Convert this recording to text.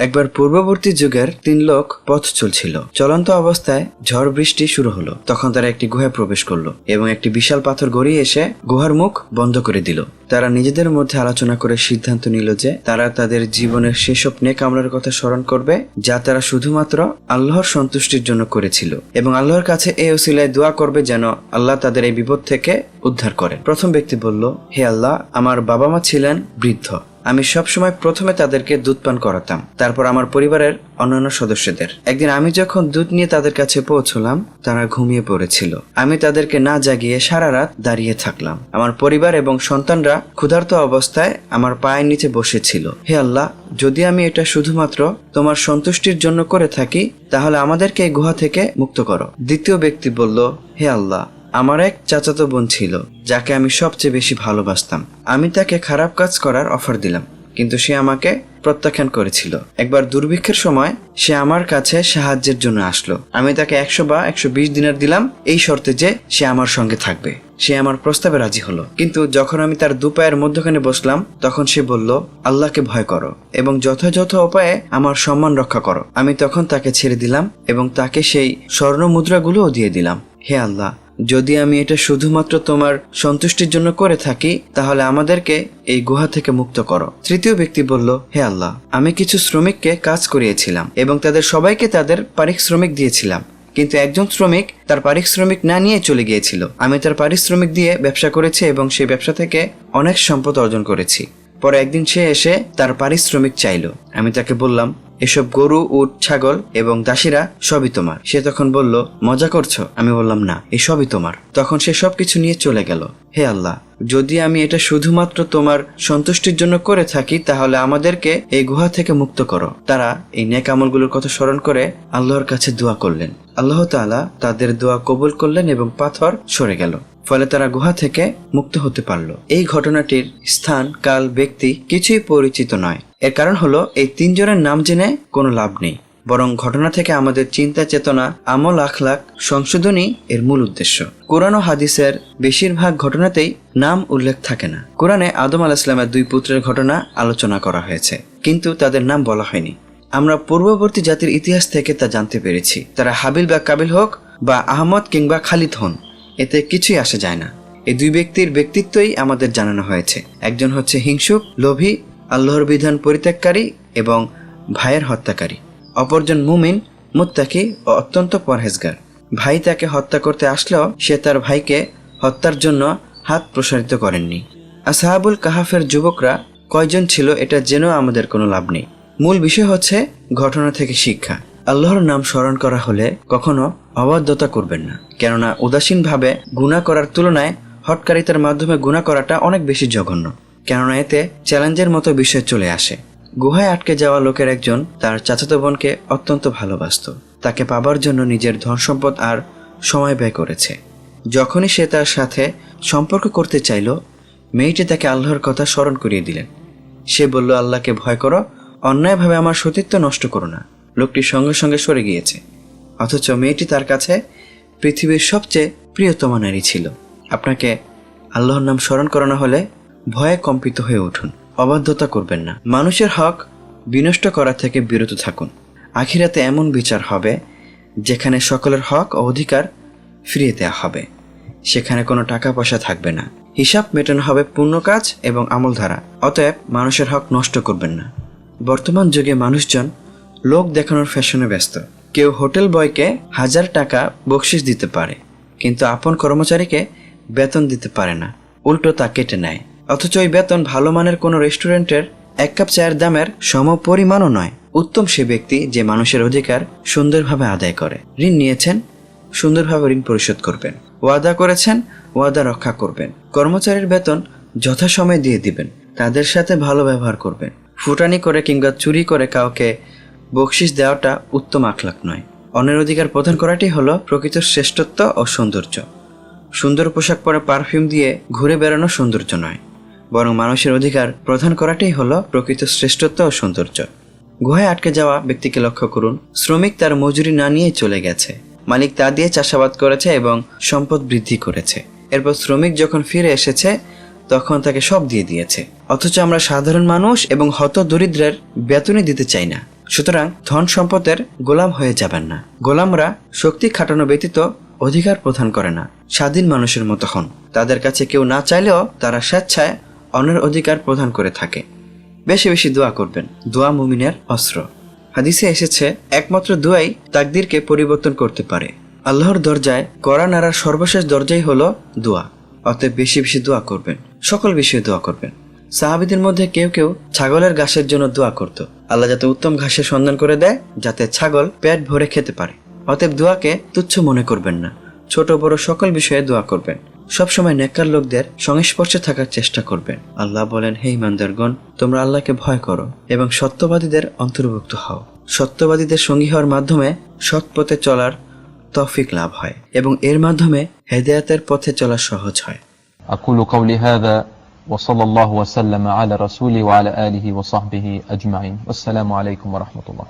একবার পূর্ববর্তী যুগের তিন লোক পথ চলছিল। চলন্ত অবস্থায় ঝড় বৃষ্টি শুরু হলো। তখন তারা একটি গুহায় প্রবেশ করল এবং একটি বিশাল পাথর গড়িয়ে এসে গুহার মুখ বন্ধ করে দিল। তারা নিজেদের মধ্যে আলোচনা করে সিদ্ধান্ত নিল যে তারা তাদের জীবনের সেসব নেক আমলের কথা স্মরণ করবে, যা তারা শুধুমাত্র আল্লাহর সন্তুষ্টির জন্য করেছিল এবং আল্লাহর কাছে এই ওসিলায় দোয়া করবে যেন আল্লাহ তাদের এই বিপদ থেকে উদ্ধার করে। প্রথম ব্যক্তি বলল, হে আল্লাহ, আমার বাবা মা ছিলেন বৃদ্ধ। আমি সবসময় প্রথমে তাদেরকে দুধ পান করাতাম, তারপর আমার পরিবারের অন্যান্য সদস্যদের। একদিন আমি যখন দুধ নিয়ে তাদের কাছে পৌঁছলাম, তারা ঘুমিয়ে পড়েছিল। আমি তাদেরকে না জাগিয়ে সারা রাত দাঁড়িয়ে থাকলাম। আমার পরিবার এবং সন্তানরা ক্ষুধার্ত অবস্থায় আমার পায়ের নিচে বসেছিল। হে আল্লাহ, যদি আমি এটা শুধুমাত্র তোমার সন্তুষ্টির জন্য করে থাকি, তাহলে আমাদেরকে এই গুহা থেকে মুক্ত করো। দ্বিতীয় ব্যক্তি বলল, হে আল্লাহ আমার এক চাচাতো বোন ছিল, যাকে আমি সবচেয়ে বেশি ভালোবাসতাম। আমি তাকে খারাপ কাজ করার অফার দিলাম, কিন্তু সে আমাকে প্রত্যাখ্যান করেছিল। একবার দুর্ভিক্ষের সময় সে আমার কাছে সাহায্যের জন্য আসলো। আমি তাকে একশো বা একশো বিশ দিনার দিলাম, এই শর্তে যে সে আমার সঙ্গে থাকবে। সে আমার প্রস্তাবে রাজি হলো। কিন্তু যখন আমি তার দুপায়ের মধ্যখানে বসলাম, তখন সে বলল, আল্লাহকে ভয় করো এবং যথাযথ উপায়ে আমার সম্মান রক্ষা করো। আমি তখন তাকে ছেড়ে দিলাম এবং তাকে সেই স্বর্ণ মুদ্রাগুলোও দিয়ে দিলাম। হে আল্লাহ যদি আমি এটা শুধুমাত্র তোমার সন্তুষ্টির জন্য করে থাকি, তাহলে আমাদেরকে এই গুহা থেকে মুক্ত করো। তৃতীয় ব্যক্তি বলল, হে আল্লাহ, আমি কিছু শ্রমিককে কাজ করিয়েছিলাম এবং তাদের সবাইকে তাদের পারিশ্রমিক দিয়েছিলাম। কিন্তু একজন শ্রমিক তার পারিশ্রমিক না নিয়ে চলে গিয়েছিল। আমি তার পারিশ্রমিক দিয়ে ব্যবসা করেছি এবং সেই ব্যবসা থেকে অনেক সম্পদ অর্জন করেছি। পরে একদিন সে এসে তার পারিশ্রমিক চাইলো। আমি তাকে বললাম এসব গরু, উট, ছাগল এবং দাসীরা সবই তোমার। সে তখন বলল, মজা করছ? আমি বললাম, না এই সবই তোমার। তখন সে সবকিছু নিয়ে চলে গেল। হে আল্লাহ, যদি আমি এটা শুধুমাত্র তোমার সন্তুষ্টির জন্য করে থাকি, তাহলে আমাদেরকে এই গুহা থেকে মুক্ত করো। তারা এই নেক আমলগুলোর কথা স্মরণ করে আল্লাহর কাছে দোয়া করলেন। আল্লাহ তাআলা তাদের দোয়া কবুল করলেন এবং পাথর সরে গেল। ফলে তারা গুহা থেকে মুক্ত হতে পারল। এই ঘটনাটির স্থান, কাল, ব্যক্তি কিছুই পরিচিত নয়। এর কারণ হলো, এই তিনজনের নাম জেনে কোনো লাভ নেই। বরং ঘটনা থেকে আমাদের চিন্তা, চেতনা, আমল আখলাক সংশোধনই এর মূল উদ্দেশ্য। কোরআন ও হাদিসের বেশিরভাগ ঘটনাতেই নাম উল্লেখ থাকে না। কোরআনে আদম আল ইসলামের দুই পুত্রের ঘটনা আলোচনা করা হয়েছে, কিন্তু তাদের নাম বলা হয়নি। আমরা পূর্ববর্তী জাতির ইতিহাস থেকে তা জানতে পেরেছি। তারা হাবিল বা কাবিল হোক বা আহমদ কিংবা খালিদ হন, এতে কিছুই আসে যায় না। এই দুই ব্যক্তির ব্যক্তিত্বই আমাদের জানানো হয়েছে। একজন হচ্ছে হিংসুক, লোভী আল্লাহর বিধান পরিত্যাগকারী এবং ভাইয়ের হত্যাকারী। অপরজন মুমিন, মুত্তাকি ও অত্যন্ত পরহেজগার। ভাই তাকে হত্যা করতে আসলেও সে তার ভাইকে হত্যার জন্য হাত প্রসারিত করেননি। আসহাবুল কাহাফের যুবকরা, কয়জন ছিল এটা জেনেও আমাদের কোনো লাভ নেই। মূল বিষয় হচ্ছে ঘটনা থেকে শিক্ষা। আল্লাহর নাম স্মরণ করা হলে কখনো অবাধ্যতা করবেন না। কেননা উদাসীনভাবে গুণা করার তুলনায় হটকারিতার মাধ্যমে গুণা করাটা অনেক বেশি জঘন্য। কেননা এতে চ্যালেঞ্জের মতো বিষয় চলে আসে। গুহায় আটকে যাওয়া লোকের একজন তার চাচাতো বোনকে অত্যন্ত ভালোবাসত। তাকে পাবার জন্য নিজের ধন সম্পদ আর সময় ব্যয় করেছে। যখনই সে তার সাথে সম্পর্ক করতে চাইল, মেয়েটি তাকে আল্লাহর কথা স্মরণ করিয়ে দিলেন। সে বলল, আল্লাহকে ভয় করো, অন্যায়ভাবে আমার সতীত্ব নষ্ট করো না। লোকটি সঙ্গে সঙ্গে সরে গিয়েছে। অথচ মেয়েটি তার কাছে পৃথিবীর সবচেয়ে প্রিয়তমা নারী ছিল। আপনাকে আল্লাহর নাম স্মরণ করানো হলে ভয়ে কম্পিত হয়ে উঠুন। অবাধ্যতা করবেন না। মানুষের হক বিনষ্ট করা থেকে বিরত থাকুন। আখিরাতে এমন বিচার হবে যেখানে সকলের হক ও অধিকার ফিরিয়ে দেওয়া হবে। সেখানে কোনো টাকা পয়সা থাকবে না। হিসাব মেটানো হবে পূর্ণ কাজ এবং আমলধারা। অতএব মানুষের হক নষ্ট করবেন না। বর্তমান যুগে মানুষজন লোক দেখানোর ফ্যাশনে ব্যস্ত। কেউ হোটেল বয়কে হাজার টাকা বকশিস দিতে পারে, কিন্তু আপন কর্মচারীকে বেতন দিতে পারে না। উল্টো তা কেটে নেয়। অথচ ওই বেতন ভালো মানের কোনো রেস্টুরেন্টের এক কাপ চায়ের দামের সমপরিমাণও নয়। উত্তম সে ব্যক্তি যে মানুষের অধিকার সুন্দরভাবে আদায় করে। ঋণ নিয়েছেন, সুন্দরভাবে ঋণ পরিশোধ করবেন। ওয়াদা করেছেন, ওয়াদা রক্ষা করবেন। কর্মচারীর বেতন যথাসময়ে দিয়ে দিবেন। তাদের সাথে ভালো ব্যবহার করবেন। ফুটানি করে কিংবা চুরি করে কাউকে বকশিস দেওয়াটা উত্তম আখলাক নয়। অন্যের অধিকার প্রদান করাটি হলো প্রকৃত শ্রেষ্ঠত্ব ও সৌন্দর্য। সুন্দর পোশাক পরে পারফিউম দিয়ে ঘুরে বেড়ানো সৌন্দর্য নয়। বরং মানুষের অধিকার প্রদান করাটাই হলো প্রকৃত শ্রেষ্ঠত্ব ও সৌন্দর্য। গুহায় আটকে যাওয়া ব্যক্তিকে লক্ষ্য করুন। শ্রমিক তার মজুরি না নিয়ে চলে গেছে। মালিক তা দিয়ে চাষাবাদ করেছে এবং সম্পদ বৃদ্ধি করেছে। এরপর শ্রমিক যখন ফিরে এসেছে, তখন তাকে সব দিয়ে দিয়েছে। অথচ আমরা সাধারণ মানুষ এবং হত দরিদ্রের বেতনই দিতে চাই না। সুতরাং ধন সম্পদের গোলাম হয়ে যাবেন না। গোলামরা শক্তি খাটানো ব্যতীত অধিকার প্রদান করে না। স্বাধীন মানুষের মতো হন। তাদের কাছে কেউ না চাইলেও তারা স্বেচ্ছায় অন্যের অধিকার প্রদান করে থাকে। বেশি বেশি দোয়া করবেন, দোয়া মুমিনের অস্ত্র। হাদিসে এসেছে, একমাত্র দোয়াই তাকদিরকে পরিবর্তন করতে পারে। আল্লাহর দরজায় করা নাড়ার সর্বশেষ দরজাই হলো দোয়া। অতএব বেশি বেশি দোয়া করবেন, সকল বিষয়ে দোয়া করবেন। সাহাবিদের মধ্যে কেউ কেউ ছাগলের ঘাসের জন্য দোয়া করত। আল্লাহ যাতে উত্তম ঘাসের সন্ধান করে দেয়, যাতে ছাগল পেট ভরে খেতে পারে। অতএব দোয়াকে তুচ্ছ মনে করবেন না। ছোট বড় সকল বিষয়ে দোয়া করবেন। সবসময় নেককার লোকদের সংস্পর্শে থাকার চেষ্টা করবেন আল্লাহ বলেন হে ইমানদারগণ তোমরা আল্লাহকে ভয় করো এবং সত্যবাদীদের অন্তর্ভুক্ত হও সত্যবাদীদের সঙ্গী হওয়ার মাধ্যমে সৎ পথে চলার তৌফিক লাভ হয় এবং এর মাধ্যমে হেদায়াতের পথে চলা সহজ হয় أقول قولي هذا وصلى الله وسلم على رسوله وعلى آله وصحبه أجمعين والسلام عليكم ورحمة الله